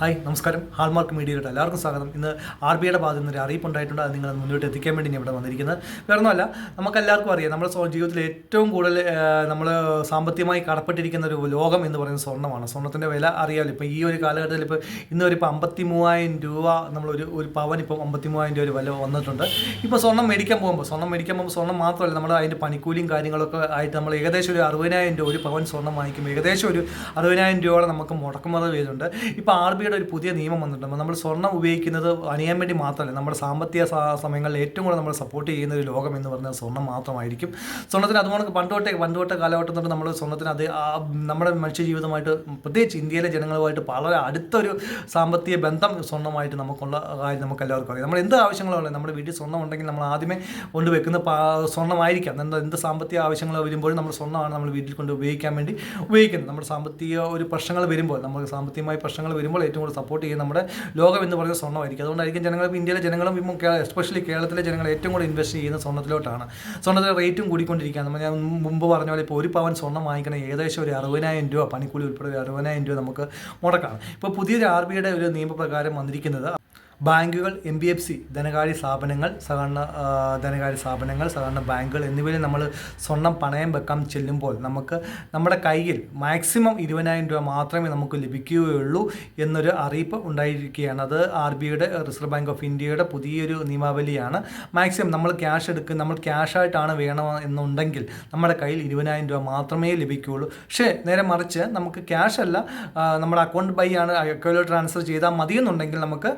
Hi നമസ്കാരം. Hallmark മീഡിയയിലോട്ട് എല്ലാവർക്കും സ്വാഗതം. ഇന്ന് ആർ ബിയുടെ ഭാഗത്ത് നിന്ന് ഒരു അറിയിപ്പ് ഉണ്ടായിട്ടുണ്ട് അത് നിങ്ങൾ മുന്നോട്ട് എത്തിക്കാൻ വേണ്ടി ഞാൻ ഇവിടെ വന്നിരിക്കുന്നത്. വേറെ ഒന്നുമല്ല നമുക്ക് എല്ലാവർക്കും അറിയാം നമ്മുടെ ജീവിതത്തിൽ ഏറ്റവും കൂടുതൽ നമ്മൾ സാമ്പത്തികമായി കടപ്പെട്ടിരിക്കുന്ന ഒരു ലോകം എന്ന് പറയുന്നത് സ്വർണമാണ്. സ്വർണത്തിന്റെ വില അറിയാമല്ലോ ഇപ്പോൾ ഈ ഒരു കാലഘട്ടത്തിൽ ഇപ്പോൾ ഇന്ന് ഒരു ഇപ്പോൾ അമ്പത്തി മൂവായിരം രൂപ നമ്മളൊരു ഒരു പവൻ ഇപ്പം അമ്പത്തി മൂവായിരം രൂപ ഒരു വില വന്നിട്ടുണ്ട്. ഇപ്പോൾ സ്വർണം മേടിക്കാൻ പോകുമ്പോൾ സ്വർണം മേടിക്കാൻ പോകുമ്പോൾ സ്വർണം മാത്രമല്ല നമ്മൾ അതിന്റെ പണിക്കൂലിയും കാര്യങ്ങളൊക്കെ ആയിട്ട് നമ്മൾ ഏകദേശം ഒരു അറുപതിനായിരം രൂപ ഒരു പവൻ സ്വർണം വാങ്ങിക്കുമ്പോൾ ഏകദേശം ഒരു അറുപതിനായിരം രൂപയോളം നമുക്ക് മുടക്കുമതി വരുന്നുണ്ട് ഇപ്പോൾ ആർ ബിയുടെ ഒരു പുതിയ നിയമം വന്നിട്ടുണ്ട്. നമ്മൾ സ്വർണം ഉപയോഗിക്കുന്നത് അണിയാൻ വേണ്ടി മാത്രമല്ല നമ്മുടെ സാമ്പത്തിക സമയങ്ങളിൽ ഏറ്റവും കൂടുതൽ നമ്മൾ സപ്പോർട്ട് ചെയ്യുന്ന ഒരു ലോകം എന്ന് പറഞ്ഞാൽ സ്വർണം മാത്രമായിരിക്കും. സ്വർണത്തിന് അതുകൊണ്ട് പണ്ടോട്ടെ പണ്ടോട്ടെ കാലഘട്ടം തൊട്ട് നമ്മൾ സ്വർണത്തിന് അത് നമ്മുടെ മനുഷ്യ ജീവിതമായിട്ട് പ്രത്യേകിച്ച് ഇന്ത്യയിലെ ജനങ്ങളുമായിട്ട് വളരെ അടുത്തൊരു സാമ്പത്തിക ബന്ധം സ്വർണമായിട്ട് നമുക്കുള്ള കാര്യം നമുക്ക് എല്ലാവർക്കും അറിയാം. നമ്മൾ എന്ത് ആവശ്യങ്ങളുള്ള നമ്മുടെ വീട്ടിൽ സ്വർണം ഉണ്ടെങ്കിൽ നമ്മൾ ആദ്യമേ കൊണ്ടുവെക്കുന്ന സ്വർണമായിരിക്കാം എന്താ എന്ത് സാമ്പത്തിക ആവശ്യങ്ങൾ വരുമ്പോഴും നമ്മൾ സ്വർണമാണ് നമ്മൾ വീട്ടിൽ കൊണ്ട് ഉപയോഗിക്കാൻ വേണ്ടി ഉപയോഗിക്കുന്നത്. നമ്മുടെ സാമ്പത്തിക ഒരു പ്രശ്നങ്ങൾ വരുമ്പോൾ നമ്മൾ സാമ്പത്തികമായ പ്രശ്നങ്ങൾ വരുമ്പോൾ ഏറ്റവും കൂടുതൽ സപ്പോർട്ട് ചെയ്യുന്ന നമ്മുടെ ലോകം എന്ന് പറയുന്ന സ്വർണമായിരിക്കും. അതുകൊണ്ടായിരിക്കും ജനങ്ങൾ ഇന്ത്യയിലെ ജനങ്ങളും എസ്പെഷ്യലി കേരളത്തിലെ ജനങ്ങൾ ഏറ്റവും കൂടുതൽ ഇൻവെസ്റ്റ് ചെയ്യുന്ന സ്വർണത്തിലോട്ടാണ്. സ്വർണത്തിന്റെ റേറ്റും കൂടിക്കൊണ്ടിരിക്കുകയാണ്. നമ്മൾ ഞാൻ മുമ്പ് പറഞ്ഞ പോലെ ഇപ്പോൾ ഒരു പവൻ സ്വർണം വാങ്ങിക്കണം ഏകദേശം ഒരു അറുപതിനായിരം രൂപ പണിക്കൂലി ഉൾപ്പെടെ ഒരു അറുപതിനായിരം രൂപ നമുക്ക് മുടക്കാണ്. ഇപ്പോൾ പുതിയൊരു ആർ ബിയുടെ ഒരു നിയമപ്രകാരം വന്നിരിക്കുന്നത് ബാങ്കുകൾ എം ബി എഫ് സി ധനകാര്യ സ്ഥാപനങ്ങൾ സാധാരണ ധനകാര്യ സ്ഥാപനങ്ങൾ സാധാരണ ബാങ്കുകൾ എന്നിവയിൽ നമ്മൾ സ്വർണം പണയം വെക്കാൻ ചെല്ലുമ്പോൾ നമുക്ക് നമ്മുടെ കയ്യിൽ മാക്സിമം ഇരുപതിനായിരം രൂപ മാത്രമേ നമുക്ക് ലഭിക്കുകയുള്ളൂ എന്നൊരു അറിയിപ്പ് ഉണ്ടായിരിക്കുകയാണ്. അത് ആർ ബി ഐയുടെ റിസർവ് ബാങ്ക് ഓഫ് ഇന്ത്യയുടെ പുതിയൊരു നിയമാവലിയാണ്. മാക്സിമം നമ്മൾ ക്യാഷ് എടുക്കുക നമ്മൾ ക്യാഷായിട്ടാണ് വേണം എന്നുണ്ടെങ്കിൽ നമ്മുടെ കയ്യിൽ ഇരുപതിനായിരം രൂപ മാത്രമേ ലഭിക്കുകയുള്ളൂ. പക്ഷേ നേരെ മറിച്ച് നമുക്ക് ക്യാഷ് അല്ല നമ്മുടെ അക്കൗണ്ട് ബൈ ആണ് അക്കൗണ്ടിൽ ട്രാൻസ്ഫർ ചെയ്താൽ മതിയെന്നുണ്ടെങ്കിൽ നമുക്ക്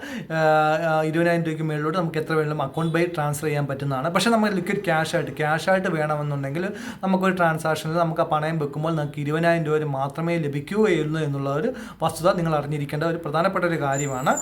ഇരുപതിനായിരം രൂപയ്ക്ക് മേളിലോട്ട് നമുക്ക് എത്ര വേണമെങ്കിലും അക്കൗണ്ട് ബൈ ട്രാൻസ്ഫർ ചെയ്യാൻ പറ്റുന്നതാണ്. പക്ഷേ നമ്മൾ ലിക്വിഡ് ക്യാഷ് ആയിട്ട് ക്യാഷ് ആയിട്ട് വേണമെന്നുണ്ടെങ്കിൽ നമുക്കൊരു ട്രാൻസാക്ഷനിൽ നമുക്ക് ആ പണയം വെക്കുമ്പോൾ നമുക്ക് ഇരുപതിനായിരം രൂപ മാത്രമേ ലഭിക്കുകയുള്ളൂ എന്നുള്ള ഒരു വസ്തുത നിങ്ങൾ അറിഞ്ഞിരിക്കേണ്ട ഒരു പ്രധാനപ്പെട്ട ഒരു കാര്യമാണ്.